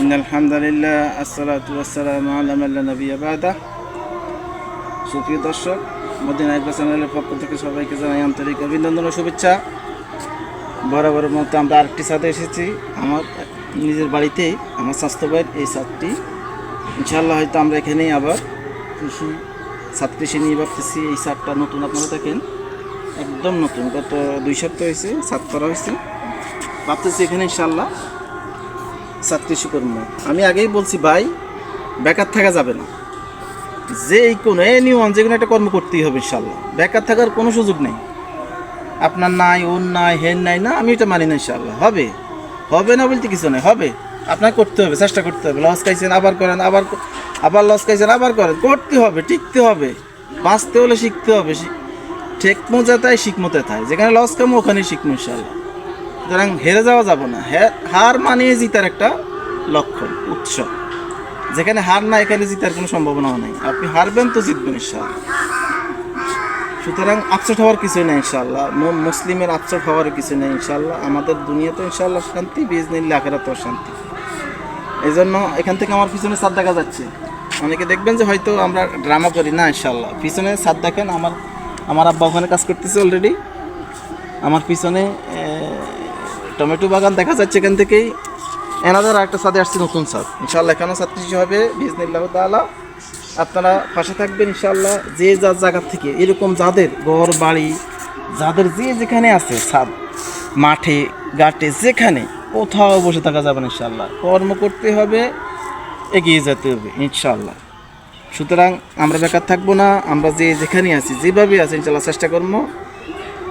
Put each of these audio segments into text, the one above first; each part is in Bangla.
ইন আলহামদুলিল্লাহ আসসালাতু আসসালাম আলামাল্লা নবী আবাদা সুপ্রিয় দর্শক, মদিনা একবার চ্যানেলের পক্ষ থেকে সবাইকে জানাই আন্তরিক অভিনন্দন ও শুভেচ্ছা। বরাবর মতো আমরা আরেকটি সাথে এসেছি। আমার, নিজের বাড়িতেই আমার স্বাস্থ্য ভাইয়ের এই ছাদটি। ইনশাল্লাহ হয়তো আমরা এখানেই আবার কৃষি ছাদ কৃষি নিয়ে ভাবতেছি। এই ছাদটা নতুন আপনারা থাকেন একদম নতুন। গত দুই সপ্তাহ হয়েছে সাত করা হয়েছে। ভাবতেছি এখানে ইনশাল্লাহ ছাদ কৃষি কর্ম আমি আগেই বলছি, ভাই, বেকার থাকা যাবে না। যে এই কোনো এনি ওয়ান, যে কোনো একটা কর্ম করতেই হবে ইনশাল্লাহ বেকার থাকার কোনো সুযোগ নেই। আপনার নাই, ওর নাই হেন নাই, না, আমি এটা মানি না ইনশাল্লাহ হবে। হবে না বলতে কিছু নেই, হবে। আপনাকে করতে হবে, চেষ্টা করতে হবে। লস খাইছেন, আবার করেন, আবার আবার লস খাইছেন, আবার করেন। করতে হবে, টিকতে হবে। বাঁচতে হলে শিখতে হবে ঠেক মজা তাই শিখমতে তাই যেখানে লস খামো, ওখানেই শিখব ইনশাল্লাহ সুতরাং হেরে যাওয়া যাব না। হার মানিয়ে জিতার একটা লক্ষণ, উৎস। যেখানে হার না, এখানে জিতার কোনো সম্ভাবনাও নেই। আপনি হারবেন তো জিতবেন ইনশাল্লাহ সুতরাং আপসেট হওয়ার কিছুই নেই ইনশাল্লাহ মুসলিমের আপসেট হওয়ার কিছু নেই ইনশাল্লাহ আমাদের দুনিয়াতে ইনশাল্লাহ শান্তি বিজনিল্লা আখেরাতেও শান্তি এই জন্য এখান থেকে আমার পিছনে সাদ দেখা যাচ্ছে। অনেকে দেখবেন যে হয়তো আমরা ড্রামা করি। না ইনশাল্লাহ পিছনে সাদ দেখেন, আমার আমার আব্বা ওখানে কাজ করতেছে অলরেডি আমার পিছনে টমেটো বাগান দেখা যাচ্ছে এখান থেকেই। এনাদের একটা সাদে আসছে নতুন সাদ ইনশাল্লাহ এখানেও সাদ কৃষি হবে। বিজনিল্লাহ তাআলা আপনারা পাশে থাকবেন ইনশাল্লাহ যে যার জায়গা থেকে এরকম যাদের ঘর, বাড়ি, যাদের যে যেখানে আছে ছাদ, মাঠে, ঘাটে, যেখানে কোথাও বসে থাকা যাবে না ইনশাল্লাহ কর্ম করতে হবে, এগিয়ে যেতে হবে ইনশাল্লাহ সুতরাং আমরা বেকার থাকব না, আমরা যে যেখানে আছি, যেভাবে আছি ইনশাল্লাহ চেষ্টা করব।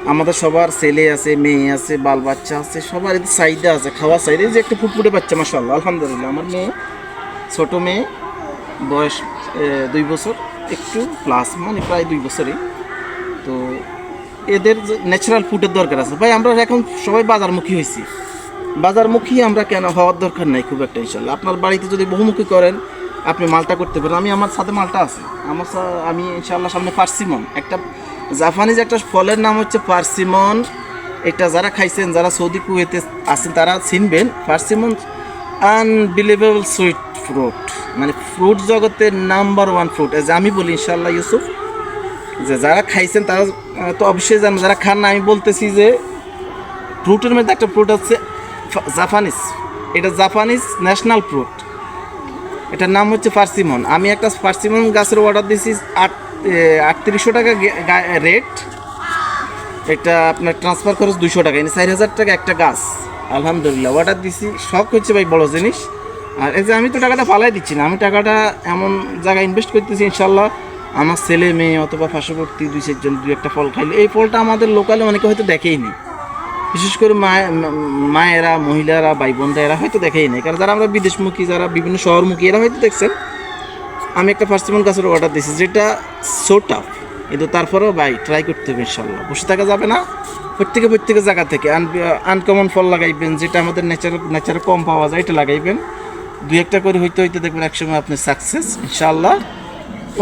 আমাদের সবার ছেলে আছে, মেয়ে আছে, বাল বাচ্চা আছে, সবার এদের চাহিদা আছে, খাওয়ার চাহিদা যে একটা ফুটফুটে বাচ্চা মাসাল্লাহ আলহামদুলিল্লাহ। আমার মেয়ে, ছোটো মেয়ে, বয়স দুই বছর, একটু প্লাস মানে প্রায় দুই বছরই। তো এদের ন্যাচারাল ফুডের দরকার আছে। ভাই, আমরা এখন সবাই বাজারমুখী হয়েছি। বাজারমুখী আমরা কেন হওয়ার দরকার নাই, খুব একটা ইনশাল্লাহ আপনার বাড়িতে যদি বহুমুখী করেন, আপনি মালটা করতে পারেন। আমি, আমার সাথে মালটা আছে। আমার আমি ইনশাল্লাহ সামনে পার্সিমন একটা জাপানিজ একটা ফলের নাম হচ্ছে পার্সিমন। এটা যারা খাইছেন, যারা সৌদি কুয়েতে আছেন, তারা চিনবেন। পার্সিমন আনবিলিভেবল সুইট ফ্রুট মানে ফ্রুট জগতের নাম্বার ওয়ান ফ্রুট যে আমি বলি ইনশাল্লাহ ইউসুফ, যে যারা খাইছেন, তারা তো অবশ্যই জানেন, যারা খান না, আমি বলতেছি যে ফ্রুটের মধ্যে একটা ফ্রুট হচ্ছে জাপানিজ। এটা জাপানিজ ন্যাশনাল ফ্রুট এটার নাম হচ্ছে পার্সিমন। আমি একটা পার্সিমন গাছের অর্ডার দিয়েছি আট আটত্রিশশো টাকা রেট এটা আপনার ট্রান্সফার খরচ দুশো টাকা এনে চার হাজার টাকা একটা গাছ আলহামদুলিল্লাহ অর্ডার দিছি শখ হচ্ছে ভাই বড় জিনিস আর এই যে আমি তো টাকাটা পালাই দিচ্ছি না আমি টাকাটা এমন জায়গায় ইনভেস্ট করতেছি ইনশাল্লাহ আমার ছেলে মেয়ে অথবা পার্শ্ববর্তী দুই চারজন দুই একটা ফল খাইলে এই ফলটা আমাদের লোকালে অনেকে হয়তো দেখেই দেখেইনি বিশেষ করে মায়ে- মায়েরা মহিলারা ভাই বোনরা এরা হয়তো দেখেই নাই কারণ যারা আমরা বিদেশমুখী যারা বিভিন্ন শহরমুখী এরা হয়তো দেখছেন আমি একটা পার্সিমন গাছের অর্ডার দিয়েছি, যেটা সো টাফ কিন্তু তারপরেও ভাই ট্রাই করতে হবে ইনশাল্লাহ বসে থাকা যাবে না। প্রত্যেকে প্রত্যেকের জায়গা থেকে। আনকমন ফল লাগাইবেন, যেটা আমাদের নেচার নেচারে কম পাওয়া যায়, এটা লাগাইবেন। দুই একটা করে হইতে হইতে দেখবেন একসময় আপনি সাকসেস ইনশাল্লাহ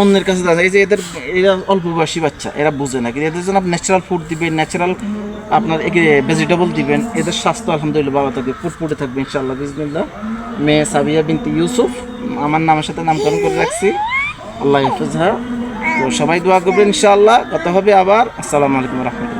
অন্যের কাছে দাঁড়ান এই যে এদের, এরা অল্প বয়সী বাচ্চা, এরা বুঝে না। কিন্তু এদের জন্য আপনি ন্যাচারাল ফুড দিবেন ন্যাচারাল আপনার ভেজিটেবল দিবেন। এদের স্বাস্থ্য আলহামদুলিল্লাহ ভালো থাকবে, ফুটফুটে থাকবে ইনশাল্লাহ বিজনুল্লাহ মেয়ে সাবিয়া বিনতি ইউসুফ। আমার নামের সাথে নামকরণ করে রাখছি। আল্লাহ হাফিজ হ্যাঁ? তো সবাই দোয়া করবেন ইনশাআল্লাহ। কথা হবে আবার। আসসালামু আলাইকুম রহমতুল্লাহ।